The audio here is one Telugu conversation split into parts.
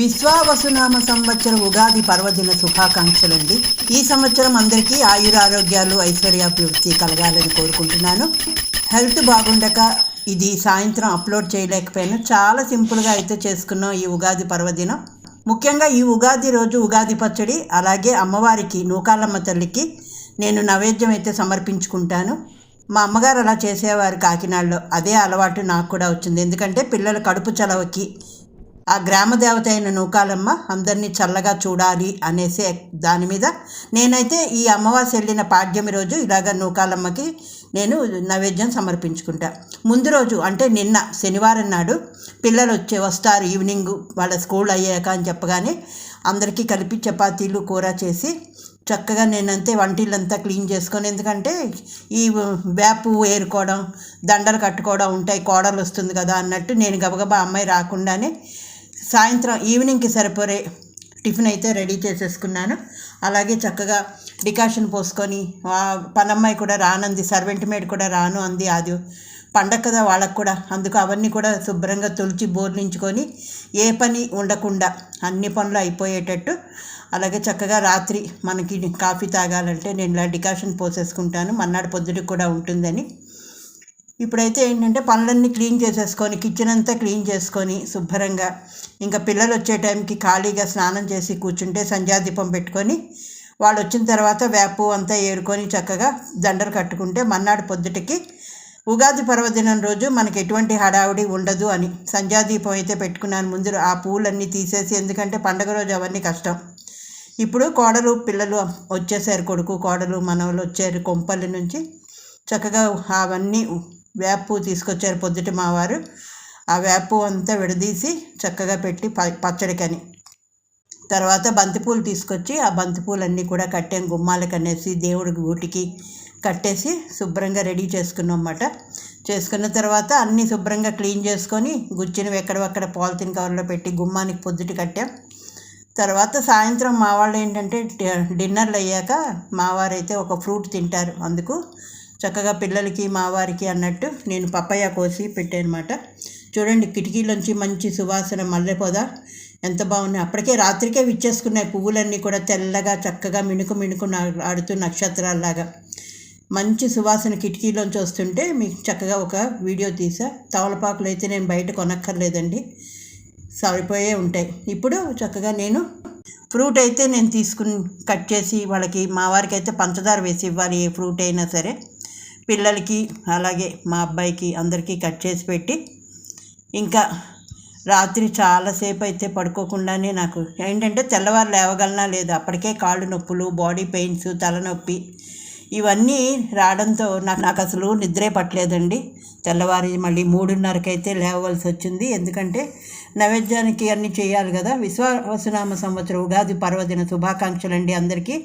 విశ్వావసునామ సంవత్సర ఉగాది పర్వదిన శుభాకాంక్షలండి. ఈ సంవత్సరం అందరికీ ఆయుర ఆరోగ్యాలు ఐశ్వర్యాభివృద్ధి కలగాలని కోరుకుంటున్నాను. హెల్త్ బాగుండక ఇది సాయంత్రం అప్లోడ్ చేయలేకపోయాను. చాలా సింపుల్గా అయితే చేసుకున్నాం ఈ ఉగాది పర్వదినం. ముఖ్యంగా ఈ ఉగాది రోజు ఉగాది పచ్చడి అలాగే అమ్మవారికి నూకాలమ్మ తల్లికి నేను నైవేద్యం అయితే సమర్పించుకుంటాను. మా అమ్మగారు అలా చేసేవారు కాకినాడలో. అదే అలవాటు నాకు కూడా వచ్చింది. ఎందుకంటే పిల్లల కడుపు చలవకి ఆ గ్రామ దేవత అయిన నూకాలమ్మ అందరినీ చల్లగా చూడాలి అనేసి దాని మీద నేనైతే ఈ అమ్మవాసి వెళ్ళిన పాడ్యమి రోజు ఇలాగ నూకాలమ్మకి నేను నైవేద్యం సమర్పించుకుంటా. ముందు రోజు అంటే నిన్న శనివారం నాడు పిల్లలు వచ్చే వస్తారు ఈవినింగ్ వాళ్ళ స్కూల్ అయ్యాక అని చెప్పగానే అందరికీ కలిపి చపాతీలు కూర చేసి చక్కగా నేనంతే వంటిల్లంతా క్లీన్ చేసుకొని ఎందుకంటే ఈ వేపు ఏరుకోవడం దండలు కట్టుకోవడం ఉంటాయి కోడలు వస్తుంది కదా అన్నట్టు నేను గబగబా అమ్మాయి రాకుండానే సాయంత్రం ఈవినింగ్కి సరిపోయే టిఫిన్ అయితే రెడీ చేసేసుకున్నాను. అలాగే చక్కగా డికాషన్ పోసుకొని పనమ్మాయి కూడా రానంది సర్వెంట్ మేడ్ కూడా రాను అంది అది పండగ కదా వాళ్ళకు కూడా. అందుకు అవన్నీ కూడా శుభ్రంగా తొలిచి బోర్లించుకొని ఏ పని ఉండకుండా అన్ని పనులు అయిపోయేటట్టు. అలాగే చక్కగా రాత్రి మనకి కాఫీ తాగాలంటే నేను ఇలా డికాషన్ పోసేసుకుంటాను. మన్నాడు పొద్దుటికి కూడా ఉంటుందని. ఇప్పుడైతే ఏంటంటే పనులన్నీ క్లీన్ చేసేసుకొని కిచెన్ అంతా క్లీన్ చేసుకొని శుభ్రంగా. ఇంకా పిల్లలు వచ్చే టైంకి ఖాళీగా స్నానం చేసి కూర్చుంటే సంధ్యాదీపం పెట్టుకొని వాళ్ళు వచ్చిన తర్వాత వేపు అంతా ఏరుకొని చక్కగా దండలు కట్టుకుంటే మన్నాడు పొద్దుటికి ఉగాది పర్వదినం రోజు మనకి ఎటువంటి హడావుడి ఉండదు అని. సంధ్యాదీపం అయితే పెట్టుకున్నాను ముందు ఆ పూలన్నీ తీసేసి ఎందుకంటే పండగ రోజు అవన్నీ కష్టం. ఇప్పుడు కోడలు పిల్లలు వచ్చేసారు కొడుకు కోడలు మనవలు వచ్చారు కొంపల్లి నుంచి. చక్కగా అవన్నీ వేపు తీసుకొచ్చారు పొద్దుటి మావారు. ఆ వేపు అంతా విడదీసి చక్కగా పెట్టి ప పచ్చడికని తర్వాత బంతిపూలు తీసుకొచ్చి ఆ బంతిపూలన్నీ కూడా కట్టాం గుమ్మాలకు అనేసి దేవుడికి గూటికి కట్టేసి శుభ్రంగా రెడీ చేసుకున్నాం అన్నమాట చేసుకున్న తర్వాత అన్నీ శుభ్రంగా క్లీన్ చేసుకొని గుచ్చినవి ఎక్కడవక్కడ పాలిథిన్ కవర్లో పెట్టి గుమ్మానికి పొద్దుటి కట్టాం. తర్వాత సాయంత్రం మా వాళ్ళు ఏంటంటే డిన్నర్లు అయ్యాక మావారైతే ఒక ఫ్రూట్ తింటారు అందుకు చక్కగా పిల్లలకి మావారికి అన్నట్టు నేను పప్పయ్య కోసి పెట్టానమాట. చూడండి కిటికీలోంచి మంచి సువాసన మల్లెపొద. ఎంత బాగున్నాయి. అప్పటికే రాత్రికే విచ్చేసుకున్నాయి పువ్వులన్నీ కూడా తెల్లగా చక్కగా మిణుకు మిణుకు ఆడుతూ నక్షత్రాల్లాగా. మంచి సువాసన కిటికీలోంచి వస్తుంటే మీకు చక్కగా ఒక వీడియో తీసా. తవలపాకులు అయితే నేను బయట కొనక్కర్లేదండి. సరిపోయే ఉంటాయి. ఇప్పుడు చక్కగా నేను ఫ్రూట్ అయితే నేను తీసుకుని కట్ చేసి వాళ్ళకి మా వారికి అయితే పంచదార వేసి ఇవ్వాలి ఏ ఫ్రూట్ అయినా సరే. పిల్లలకి అలాగే మా అబ్బాయికి అందరికీ కట్ చేసి పెట్టి ఇంకా రాత్రి చాలాసేపు అయితే పడుకోకుండానే నాకు ఏంటంటే తెల్లవారు లేవగలనా లేదు అప్పటికే కాళ్ళు నొప్పులు బాడీ పెయిన్స్ తలనొప్పి ఇవన్నీ రావడంతో నాకు నాకు అసలు నిద్రే పట్టలేదండి. తెల్లవారి మళ్ళీ మూడున్నరకైతే లేవవలసి వచ్చింది ఎందుకంటే నైవేద్యానికి అన్నీ చేయాలి కదా. విశ్వాసనామ సంవత్సరం ఉగాది పర్వదిన శుభాకాంక్షలు అండి అందరికీ.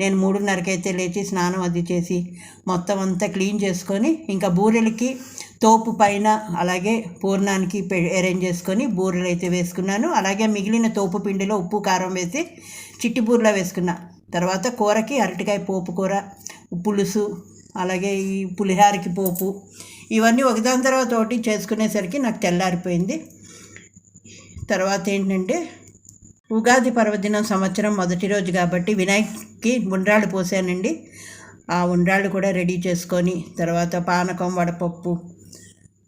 నేను మూడున్నరకైతే లేచి స్నానం అది చేసి మొత్తం అంతా క్లీన్ చేసుకొని ఇంకా బూరెలకి తోపు పైన అలాగే పూర్ణానికి అరేంజ్ చేసుకొని బూరెలు అయితే వేసుకున్నాను. అలాగే మిగిలిన తోపు పిండిలో ఉప్పు కారం వేసి చిట్టి బూరెలో వేసుకున్నా. తర్వాత కూరకి అరటికాయ పోపు కూర పులుసు అలాగే ఈ పులిహారకి పోపు ఇవన్నీ ఒకదాని తర్వాత ఒకటి చేసుకునేసరికి నాకు తెల్లారిపోయింది. తర్వాత ఏంటంటే ఉగాది పర్వదినం సంవత్సరం మొదటి రోజు కాబట్టి వినాయక్కి ఉండ్రాళ్ళు పోసానండి. ఆ ఉండ్రాళ్ళు కూడా రెడీ చేసుకొని తర్వాత పానకం వడపప్పు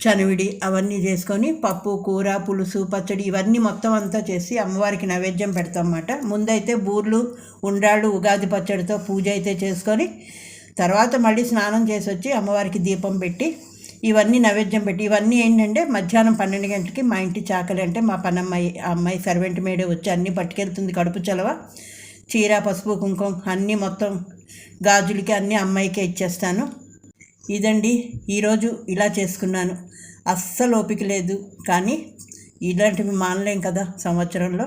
చనివిడి అవన్నీ చేసుకొని పప్పు కూర పులుసు పచ్చడి ఇవన్నీ మొత్తం అంతా చేసి అమ్మవారికి నైవేద్యం పెడతాం అన్నమాట. ముందైతే బూర్లు ఉండ్రాళ్ళు ఉగాది పచ్చడితో పూజ అయితే చేసుకొని తర్వాత మళ్ళీ స్నానం చేసి వచ్చి అమ్మవారికి దీపం పెట్టి ఇవన్నీ నైవేద్యం పెట్టి ఇవన్నీ ఏంటంటే మధ్యాహ్నం పన్నెండు గంటలకి మా ఇంటి చాకలి అంటే మా పనమ్మాయి ఆ అమ్మాయి సర్వెంట్ మేడే వచ్చి అన్నీ పట్టుకెళ్తుంది కడుపు చలవ. చీర పసుపు కుంకుమ అన్నీ మొత్తం గాజులకి అన్నీ అమ్మాయికే ఇచ్చేస్తాను. ఇదండి ఈరోజు ఇలా చేసుకున్నాను. అస్సలు ఓపిక లేదు కానీ ఇలాంటివి మానలేం కదా సంవత్సరంలో.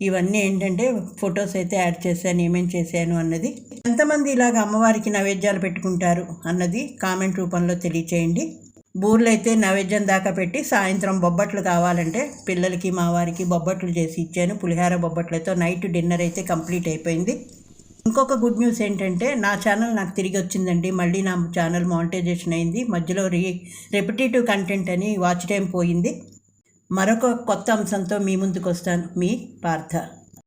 ఇవన్నీ ఏంటంటే ఫొటోస్ అయితే యాడ్ చేశాను ఏమేం చేశాను అన్నది. ఎంతమంది ఇలాగ అమ్మవారికి నైవేద్యాలు పెట్టుకుంటారు అన్నది కామెంట్ రూపంలో తెలియచేయండి. బూర్లైతే నైవేద్యం దాకా పెట్టి సాయంత్రం బొబ్బట్లు కావాలంటే పిల్లలకి మా వారికి బొబ్బట్లు చేసి ఇచ్చాను. పులిహార బొబ్బట్లతో నైట్ డిన్నర్ అయితే కంప్లీట్ అయిపోయింది. ఇంకొక గుడ్ న్యూస్ ఏంటంటే నా ఛానల్ నాకు తిరిగి వచ్చిందండి. మళ్ళీ నా ఛానల్ మానిటైజేషన్ అయింది. మధ్యలో రీ రెపిటేటివ్ కంటెంట్ అని వాచ్ టైం పోయింది. మరొక కొత్త అంశంతో మీ ముందుకు వస్తాను మీ పార్థ.